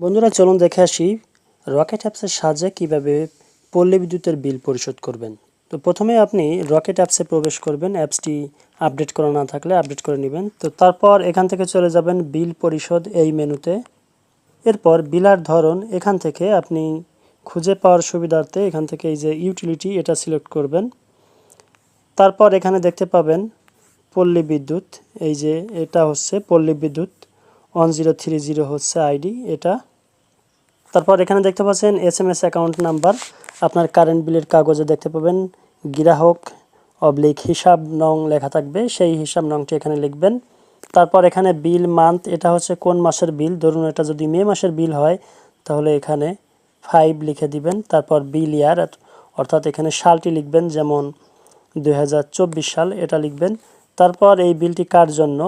বন্ধুরা, চলুন দেখে আসি রকেট অ্যাপসের সাহায্যে কীভাবে পল্লী বিদ্যুতের বিল পরিশোধ করবেন। তো প্রথমে আপনি রকেট অ্যাপসে প্রবেশ করবেন, অ্যাপসটি আপডেট করা না থাকলে আপডেট করে নেবেন। তো তারপর এখান থেকে চলে যাবেন বিল পরিশোধ এই মেনুতে। এরপর বিলার ধরন এখান থেকে আপনি খুঁজে পাওয়ার সুবিধার্থে এখান থেকে এই যে ইউটিলিটি এটা সিলেক্ট করবেন। তারপর এখানে দেখতে পাবেন পল্লী বিদ্যুৎ, এই যে এটা হচ্ছে পল্লী বিদ্যুৎ। ওয়ান জিরো থ্রি জিরো হচ্ছে আইডি এটা। তারপর এখানে দেখতে পাচ্ছেন S M S account number আপনার কারেন্ট বিলের কাগজে দেখতে পাবেন গ্রাহক অবলিক হিসাব নং লেখা থাকবে, সেই হিসাব নংটি এখানে লিখবেন। তারপর এখানে বিল মান্থ এটা হচ্ছে কোন মাসের বিল ধরুন এটা যদি মে মাসের বিল হয়, তাহলে এখানে ফাইভ লিখে দিবেন। তারপর বিল ইয়ার অর্থাৎ এখানে সালটি লিখবেন, যেমন দু হাজার চব্বিশ সাল, এটা লিখবেন। তারপর এই বিলটি কার জন্য?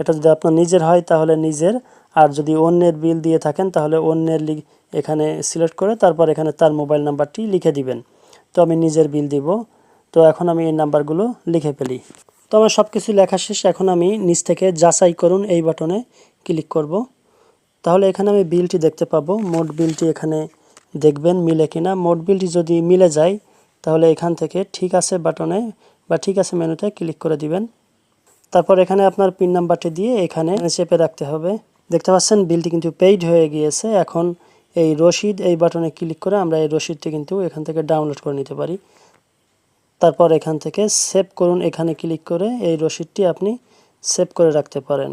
এটা যদি আপনার নিজের হয়, তাহলে নিজের। আর যদি অন্যের বিল দিয়ে থাকেন, তাহলে অন্যের লি- এখানে সিলেক্ট করে তারপর এখানে তার মোবাইল নাম্বারটি লিখে দিবেন। তো আমি নিজের বিল দিব। তো এখন আমি এই নাম্বারগুলো লিখে ফেলি। তো আমার সব কিছু লেখা শেষ। এখন আমি নিচ থেকে যাচাই করুন এই বাটনে ক্লিক করব। তাহলে এখানে আমি বিলটি দেখতে পাবো। মোট বিলটি এখানে দেখবেন মিলে কিনা। মোট বিলটি যদি মিলে যায়, তাহলে এখান থেকে ঠিক আছে বাটনে বা ঠিক আছে মেনুতে ক্লিক করে দিবেন। তারপর এখানে আপনার পিন নাম্বারটি দিয়ে এখানে চেপে রাখতে হবে। দেখতে পাচ্ছেন বিলটি কিন্তু পেইড হয়ে গিয়েছে। এখন এই রসিদ, এই বাটনে ক্লিক করে আমরা এই রসিদটি কিন্তু এখান থেকে ডাউনলোড করে নিতে পারি। তারপর এখান থেকে সেভ করুন, এখানে ক্লিক করে এই রসিদটি আপনি সেভ করে রাখতে পারেন।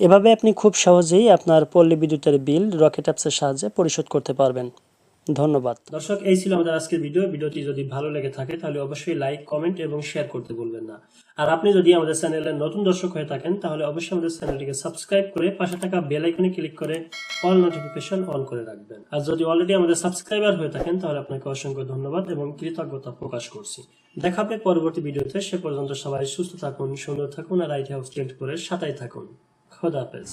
এভাবে আপনি খুব সহজেই আপনার পল্লী বিদ্যুতের বিল রকেট অ্যাপসের সাহায্যে পরিশোধ করতে পারবেন। ধন্যবাদ। দর্শক, এই ছিল আমাদের আজকের ভিডিও। ভিডিওটি যদি ভালো লেগে থাকে, তাহলে অবশ্যই লাইক, কমেন্ট এবং শেয়ার করতে ভুলবেন না। আর আপনি যদি আমাদের চ্যানেলের নতুন দর্শক হয়ে থাকেন, তাহলে অবশ্যই আমাদের চ্যানেলটিকে সাবস্ক্রাইব করে পাশে থাকা বেল আইকনে ক্লিক করে অল নোটিফিকেশন অন করে রাখবেন। আর যদি অলরেডি আমাদের সাবস্ক্রাইবার হয়ে থাকেন, তাহলে আপনাকে অসংখ্য ধন্যবাদ এবং কৃতজ্ঞতা প্রকাশ করছি। দেখা হবে পরবর্তী ভিডিওতে। সে পর্যন্ত সবাই সুস্থ থাকুন, সুন্দর থাকুন আর আইটি হাউস করে সাথেই থাকুন। খোদা হাফেজ।